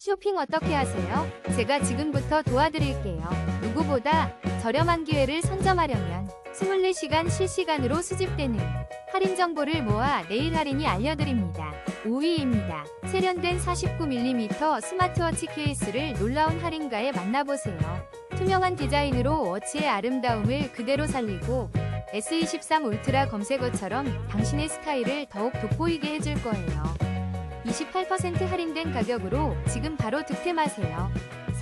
쇼핑 어떻게 하세요? 제가 지금부터 도와드릴게요. 누구보다 저렴한 기회를 선점하려면 24시간 실시간으로 수집되는 할인 정보를 모아 내일 할인이 알려드립니다. 5위입니다. 세련된 49mm 스마트워치 케이스를 놀라운 할인가에 만나보세요. 투명한 디자인으로 워치의 아름다움을 그대로 살리고 S23 울트라 검색어처럼 당신의 스타일을 더욱 돋보이게 해줄 거예요. 28% 할인된 가격으로 지금 바로 득템하세요.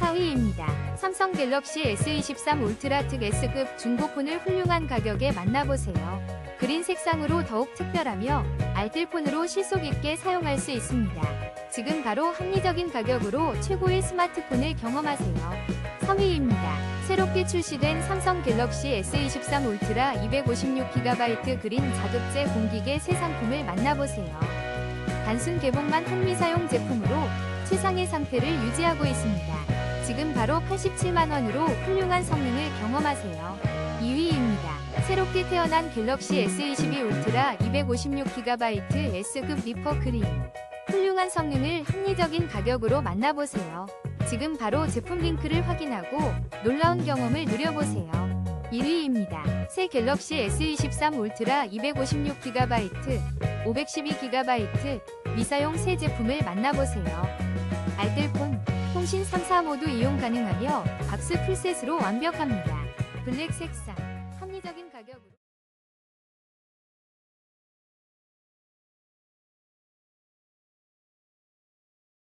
4위입니다. 삼성 갤럭시 S23 울트라 특 S급 중고폰을 훌륭한 가격에 만나보세요. 그린 색상으로 더욱 특별하며 알뜰폰으로 실속 있게 사용할 수 있습니다. 지금 바로 합리적인 가격으로 최고의 스마트폰을 경험하세요. 3위입니다. 새롭게 출시된 삼성 갤럭시 S23 울트라 256GB 그린 자급제 공기계 새 상품을 만나보세요. 단순 개봉만 한미 사용 제품으로 최상의 상태를 유지하고 있습니다. 지금 바로 87만원으로 훌륭한 성능을 경험하세요. 2위입니다. 새롭게 태어난 갤럭시 S22 울트라 256GB S급 리퍼 그린. 훌륭한 성능을 합리적인 가격으로 만나보세요. 지금 바로 제품 링크를 확인하고 놀라운 경험을 누려보세요. 1위입니다. 새 갤럭시 S23 울트라 256GB, 512GB 미사용 새 제품을 만나보세요. 알뜰폰, 통신 3사 모두 이용 가능하며 박스 풀셋으로 완벽합니다. 블랙 색상